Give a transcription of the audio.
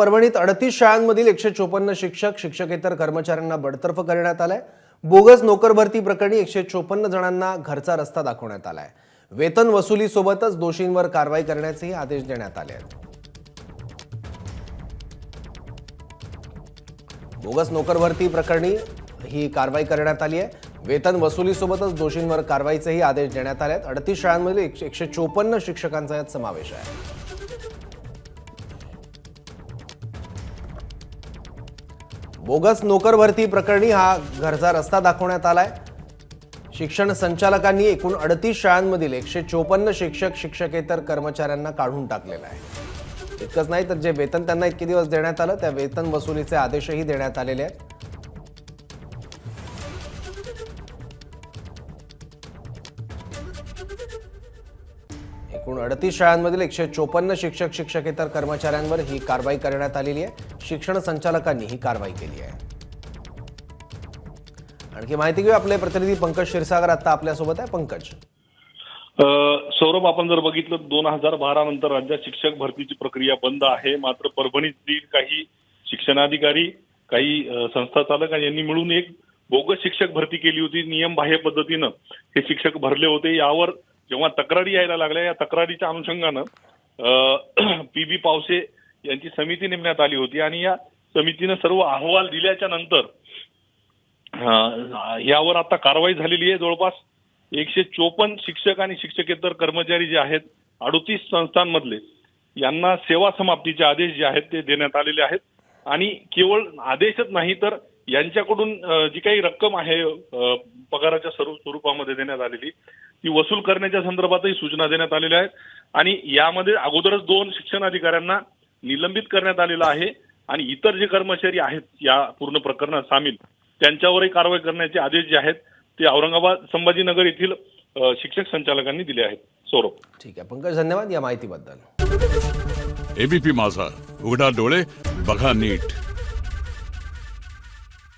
परभणीत अडतीस शाळांमधील एकशे चोपन्न शिक्षक शिक्षकेतर कर्मचाऱ्यांना बडतर्फ करण्यात आलाय. बोगस नोकर भरती प्रकरणी एकशे चोपन्न जणांना घरचा रस्ता दाखवण्यात आलाय. वेतन वसुलीसोबतच दोषींवर कारवाई करण्याचेही आदेश देण्यात आले आहेत. बोगस नोकर भरती प्रकरणी ही कारवाई करण्यात आली आहे. वेतन वसुलीसोबतच दोषींवर कारवाईचेही आदेश देण्यात आले आहेत. अडतीस शाळांमध्ये एकशे एकशे चोपन्न शिक्षकांचा यात समावेश आहे. बोगस नोकर भरती प्रकरणी हा घरचा रस्ता दाखवण्यात आलाय. शिक्षण संचालकांनी एकूण अडतीस शाळांमधील एकशे चोपन्न शिक्षक शिक्षकेतर कर्मचाऱ्यांना काढून टाकलेलं आहे. इतकंच नाही तर जे वेतन त्यांना इतके दिवस देण्यात आलं त्या वेतन वसुलीचे आदेशही देण्यात आलेले आहेत. एकूण अडतीस शाळांमधील एकशे चोपन्न शिक्षक शिक्षकेतर कर्मचाऱ्यांवर ही कारवाई करण्यात आलेली आहे. शिक्षण संचालकांनी ही कारवाई केली आहे. आणखी माहिती घेऊ आपले प्रतिनिधी पंकज क्षीरसागर. आता आपल्यासोबत आहे. पंकज. सौरभ आपण जर बघितलं दोन हजार बारा नंतर राज्यात शिक्षक भरतीची प्रक्रिया बंद आहे. मात्र परभणीतील काही शिक्षणाधिकारी काही संस्था चालक यांनी मिळून एक बोगस शिक्षक भरती केली होती. नियमबाह्य पद्धतीनं हे शिक्षक भरले होते. यावर जेव्हा तक्रारी यायला लागल्या या तक्रारीच्या अनुषंगानं पी बी पावसे यांची समिती नेमण्यात आली होती आणि या समितीनं सर्व अहवाल दिल्याच्या नंतर यावर आता कारवाई झालेली आहे. जवळपास एकशे चोपन्न शिक्षक आणि शिक्षकेतर कर्मचारी जे आहेत अडतीस संस्थांमधले यांना सेवा समाप्तीचे आदेश जे आहेत ते देण्यात आलेले आहेत. आणि केवळ आदेशच नाही तर यांच्याकडून जी काही रक्कम आहे पगाराच्या स्वरूपामध्ये देण्यात आलेली ती वसूल करण्याच्या संदर्भातही सूचना देण्यात आलेल्या आहेत. आणि यामध्ये अगोदरच दोन शिक्षण अधिकाऱ्यांना निलंबित करण्यात आलेलं आहे आणि इतर जे कर्मचारी आहेत या पूर्ण प्रकरणात सामील त्यांच्यावरही कारवाई करण्याचे आदेश जे आहेत ते औरंगाबाद संभाजीनगर येथील शिक्षक संचालकांनी दिले आहेत. सौरभ. ठीक आहे. पंकज धन्यवाद या माहितीबद्दल. एबीपी माझा. उघडा डोळे बघा नीट.